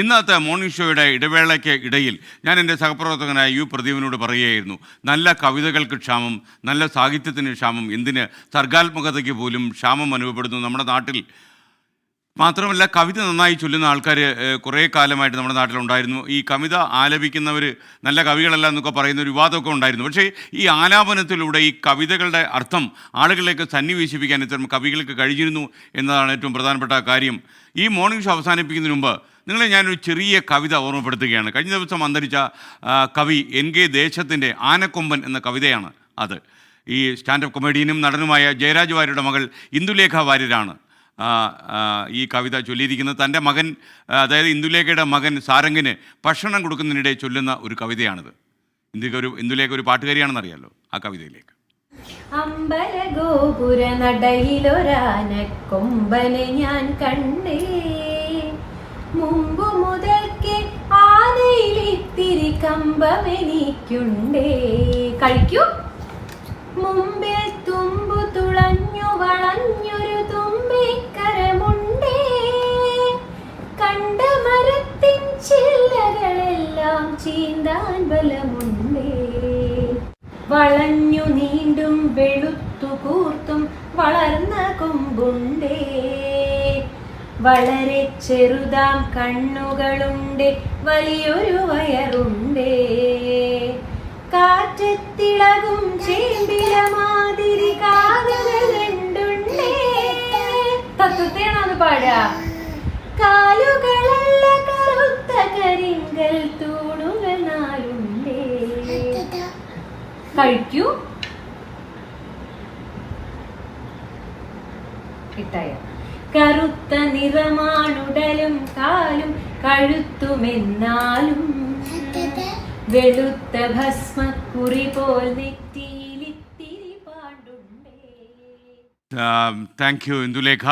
ഇന്നത്തെ മോർണിംഗ് ഷോയുടെ ഇടവേളയ്ക്ക് ഇടയിൽ ഞാൻ എന്റെ സഹപ്രവർത്തകനായ യു പ്രദീപിനോട് പറയുകയായിരുന്നു നല്ല കവിതകൾക്ക് ക്ഷാമം നല്ല സാഹിത്യത്തിന് ക്ഷാമം എന്തിന് സർഗാത്മകതയ്ക്ക് പോലും ക്ഷാമം അനുഭവപ്പെടുന്നു നമ്മുടെ നാട്ടിൽ. മാത്രമല്ല കവിത നന്നായി ചൊല്ലുന്ന ആൾക്കാർ കുറേ കാലമായിട്ട് നമ്മുടെ നാട്ടിലുണ്ടായിരുന്നു ഈ കവിത ആലപിക്കുന്നവർ നല്ല കവികളല്ല എന്നൊക്കെ പറയുന്ന ഒരു വിവാദമൊക്കെ ഉണ്ടായിരുന്നു. പക്ഷേ ഈ ആലാപനത്തിലൂടെ ഈ കവിതകളുടെ അർത്ഥം ആളുകളിലേക്ക് സന്നിവേശിപ്പിക്കാൻ ഇത്തരം കവികൾക്ക് കഴിഞ്ഞിരുന്നു എന്നതാണ് ഏറ്റവും പ്രധാനപ്പെട്ട കാര്യം. ഈ മോർണിംഗ് ഷോ അവസാനിപ്പിക്കുന്നതിന് മുമ്പ് നിങ്ങളെ ഞാനൊരു ചെറിയ കവിത ഓർമ്മപ്പെടുത്തുകയാണ്. കഴിഞ്ഞ ദിവസം അന്തരിച്ച കവി എൻ കെ ദേശത്തിന്റെ ആനക്കൊമ്പൻ എന്ന കവിതയാണ് അത്. ഈ സ്റ്റാൻഡപ്പ് കൊമേഡിയനും നടനുമായ ജയരാജ് വാര്യരുടെ മകൾ ഇന്ദുലേഖ വാര്യരാണ് ഈ കവിത ചൊല്ലിയിരിക്കുന്നത്. തന്റെ മകൻ അതായത് ഇന്ദുലേഖയുടെ മകൻ സാരംഗിന് ഭക്ഷണം കൊടുക്കുന്നതിനിടെ ചൊല്ലുന്ന ഒരു കവിതയാണിത്. ഇന്ദുലേഖ ഒരു ഇന്ദുലേഖ ഒരു പാട്ടുകാരിയാണെന്നറിയാലോ ആ കവിതയിലേക്ക്. അമ്പല ഗോപുര നടയിലൊരാനക്കൊമ്പനെ ഞാൻ കണ്ടേ കമ്പമെനിക്കുണ്ടേ. കഴിക്കൂ. മുമ്പിൽ തുമ്പു തുളഞ്ഞു വളഞ്ഞൊരു തുമ്പിക്കരമുണ്ടേ. കണ്ട മരത്തിൻ ചില്ലകളെല്ലാം ചീന്താൻ ബലമുണ്ടേ. വളഞ്ഞു നീണ്ടും വെളുത്തു വളരെ ചെറുതാം കണ്ണുകളുണ്ട് വലിയൊരു വയറുണ്ട്. കാറ്റത്തിളകും ചേമ്പില മാതിരി കാതുകൾ രണ്ടുണ്ടേ. തത്വത്തെയാണോ അത് കാലുകളല്ല കറുത്ത കരിങ്കൽ തൂണുകൾ നാലുണ്ടേ. കഴിക്കൂ. കിട്ടായ കറുത്ത നിറമാണുടലും കാലും കഴുത്തുമെന്നാലും വെളുത്ത ഭസ്മക്കുറി പോൽ നെറ്റിയിലിത്തിരി പാണ്ടുണ്ടേ താങ്ക് യു ഇന്ദുലേഖ.